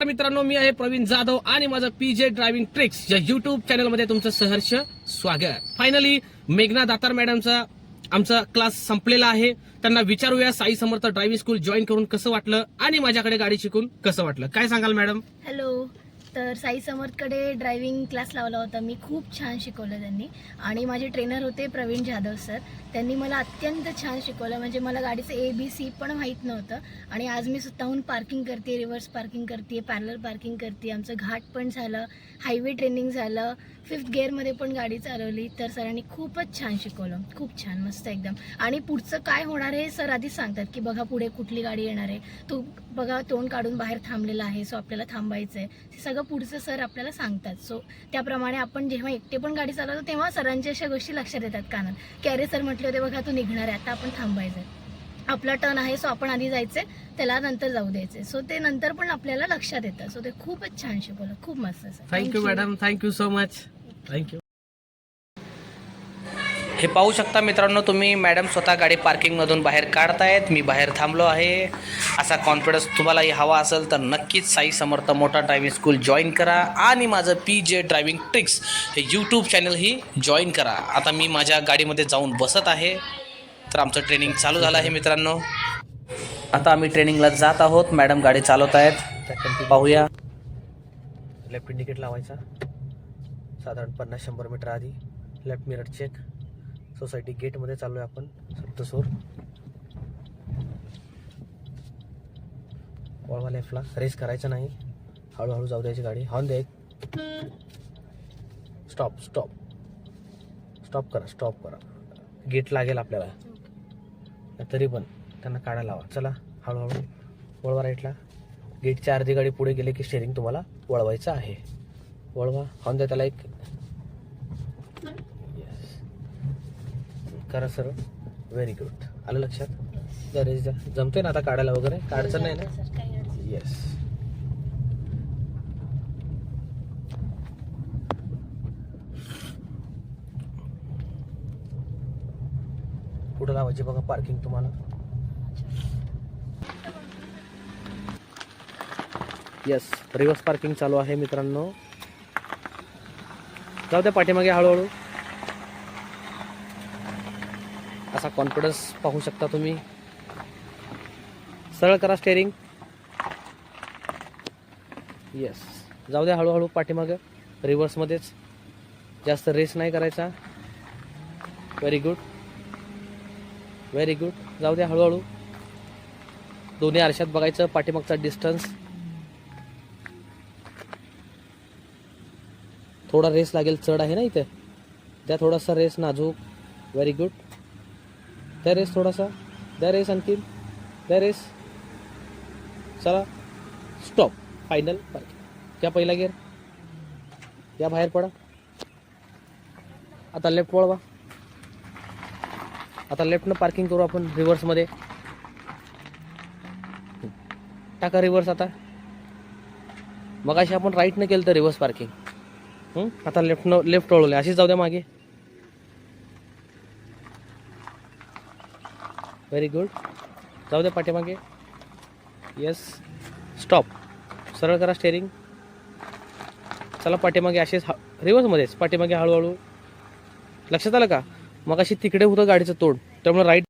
मित्रांनो मी आहे प्रवीण जाधव आणि माझं पीजे ड्रायव्हिंग ट्रिक्स या युट्यूब चॅनलमध्ये तुमचं सहर्ष स्वागत. फायनली मेघना दातार मॅडमचा आमचा क्लास संपलेला आहे. त्यांना विचारूया Sai Samarth driving school join करून कसं वाटलं आणि माझ्याकडे गाडी शिकून कसं वाटलं. काय सांगाल मॅडम? हॅलो तर साई समर्थकडे ड्रायव्हिंग क्लास लावला होता. मी खूप छान शिकवलं त्यांनी. आणि माझे ट्रेनर होते प्रवीण जाधव सर त्यांनी मला अत्यंत छान शिकवलं. म्हणजे मला गाडीचं ए बी सी पण माहीत नव्हतं. आणि आज मी स्वतःहून पार्किंग करते रिव्हर्स पार्किंग करते पॅरलर पार्किंग करते आमचं घाट पण झालं हायवे ट्रेनिंग झालं फिफ्थ गिअरमध्ये पण गाडी चालवली. तर सरांनी खूपच छान शिकवलं. खूप छान मस्त एकदम. आणि पुढचं काय होणार आहे सर आधीच सांगतात की बघा पुढे कुठली गाडी येणार आहे. तो बघा तोंड काढून बाहेर थांबलेला आहे. सो आपल्याला थांबायचं आहे सगळं पुढचं सर आपल्याला सांगतात. सो त्याप्रमाणे आपण जेव्हा एकटे पण गाडी चालवतो तेव्हा सरांच्या अशा गोष्टी लक्षात येतात कानात. की अरे सर म्हटले होते बघा तू निघणार आहे आता आपण थांबायचं आपला टर्न आहे सो आपण आधी जायचंय त्याला नंतर जाऊ द्यायचे सो ते नंतर पण आपल्याला लक्षात येतं. सो ते खूपच छान शिकवलं खूप मस्त sir. Thank you madam thank you so much thank you हे पाहू शकता मित्रांनो तुम्ही मॅडम स्वतः गाडी पार्किंगमधून बाहेर काढतायत. मी बाहेर थांबलो आहे. असा कॉन्फिडन्स तुम्हालाही हवा असेल तर नक्कीच साई समर्थ मोठा ड्रायव्हिंग स्कूल जॉईन करा. आणि माझं पी जे ड्रायव्हिंग ट्रिक्स हे यूट्यूब चॅनलही जॉईन करा. आता मी माझ्या गाडीमध्ये जाऊन बसत आहे. तर आमचं ट्रेनिंग चालू झालं आहे मित्रांनो. आता आम्ही ट्रेनिंगला जात आहोत. मॅडम गाडी चालवत आहेत पाहूया. लेफ्ट इंडिकेट लावायचा. साधारण पन्नास शंभर मीटर आधी. लेफ्ट मिरर चेक सोसायटी गेटमध्ये चाललो आहे आपण सप्तसूर वळवा लेफ्टला रेस करायचा नाही. हळूहळू जाऊ द्यायची गाडी. हॉर्न द्या एक. स्टॉप स्टॉप स्टॉप करा स्टॉप करा. गेट लागेल आपल्याला. तरी पण त्यांना काढा लावा. चला हळूहळू वळवा राईटला गेटच्या अर्धी गाडी पुढे गेले की स्टेरिंग तुम्हाला वळवायचं आहे. वळवा. हॉर्न द्या त्याला एक. करा सर. व्हेरी गुड आलं लक्षात? द्या जमते ना आता काढायला वगैरे? काढचं नाही ना? येस कुठं लावायची बघा पार्किंग तुम्हाला? येस रिव्हर्स पार्किंग चालू आहे मित्रांनो. जाऊ द्या पाठीमागे हळूहळू. असा कॉन्फिडन्स पाहू शकता तुम्ही. सरळ करा स्टेरिंग येस जाऊ द्या हळूहळू पाठीमागं. रिव्हर्समध्येच जास्त रेस नाही करायचा. व्हेरी गुड व्हेरी गुड जाऊ द्या हळूहळू. दोन्ही आरशात बघायचं पाठीमागचा डिस्टन्स थोडा रेस लागेल चढ आहे ना इथे? त्या थोडासा रेस नाजूक. व्हेरी गुड द्या रेस थोडासा द्या रेस आणखी द्या रेस चला स्टॉप फायनल त्या पहिला गेअर या बाहेर पडा. आता लेफ्ट वळवा. आता लेफ्टनं पार्किंग करू आपण रिव्हर्समध्ये टाका रिव्हर्स आता. मग अशी आपण राईटनं केलं तर रिव्हर्स पार्किंग आता लेफ्टनं लेफ्ट वळवले अशीच जाऊ द्या मागे. व्हेरी गुड जाऊ द्या पाठीमागे. येस स्टॉप सरळ करा स्टेरिंग चला पाठीमागे असेच हा रिव्हर्समध्येच पाठीमागे हळूहळू. लक्षात आलं का? मग अशी तिकडे होतं गाडीचं तोंड. त्यामुळे राईट